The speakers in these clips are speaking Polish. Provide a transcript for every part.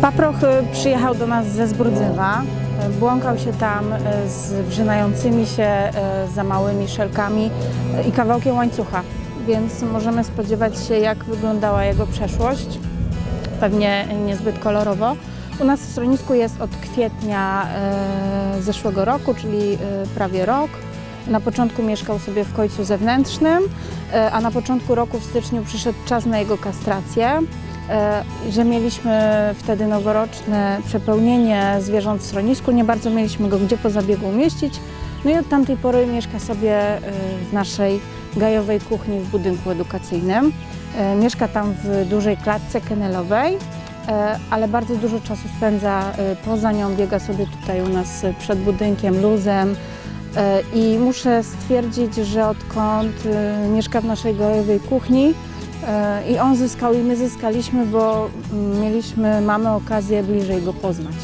Paproch y, przyjechał do nas ze Zbrodzewa. Y, Błąkał się tam y, z wrzynającymi się za małymi szelkami i kawałkiem łańcucha, więc możemy spodziewać się, jak wyglądała jego przeszłość. Pewnie niezbyt kolorowo. U nas w schronisku jest od kwietnia zeszłego roku, czyli prawie rok. Na początku mieszkał sobie w końcu zewnętrznym, a na początku roku w styczniu przyszedł czas na jego kastrację. E, że mieliśmy wtedy noworoczne przepełnienie zwierząt w schronisku, nie bardzo mieliśmy go gdzie po zabiegu umieścić. No i od tamtej pory mieszka sobie e, w naszej gajowej kuchni w budynku edukacyjnym. E, Mieszka tam w dużej klatce kenelowej, ale bardzo dużo czasu spędza poza nią, biega sobie tutaj u nas przed budynkiem luzem. I muszę stwierdzić, że odkąd mieszka w naszej gajowej kuchni, I on zyskał i my zyskaliśmy, bo mieliśmy, mamy okazję bliżej go poznać.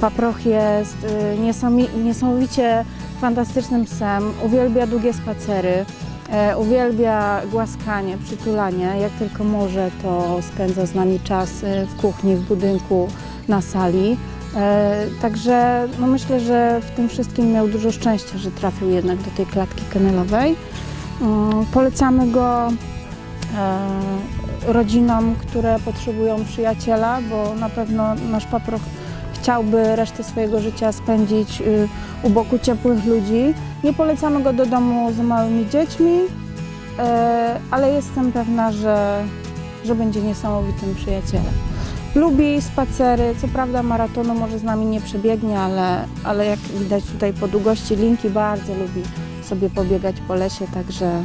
Paproch jest y, niesamowi- niesamowicie fantastycznym psem, uwielbia długie spacery, e, uwielbia głaskanie, przytulanie. Jak tylko może, to spędza z nami czas y, w kuchni, w budynku, na sali. E, Także no myślę, że w tym wszystkim miał dużo szczęścia, że trafił jednak do tej klatki kenelowej. Mm, Polecamy go e, rodzinom, które potrzebują przyjaciela, bo na pewno nasz paproch chciałby resztę swojego życia spędzić y, u boku ciepłych ludzi. Nie polecamy go do domu z małymi dziećmi, e, ale jestem pewna, że, że będzie niesamowitym przyjacielem. Lubi spacery, co prawda maratonu może z nami nie przebiegnie, ale, ale jak widać tutaj po długości linki bardzo lubi sobie pobiegać po lesie, także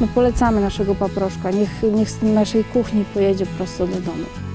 no polecamy naszego paproszka. Niech, niech z naszej kuchni pojedzie prosto do domu.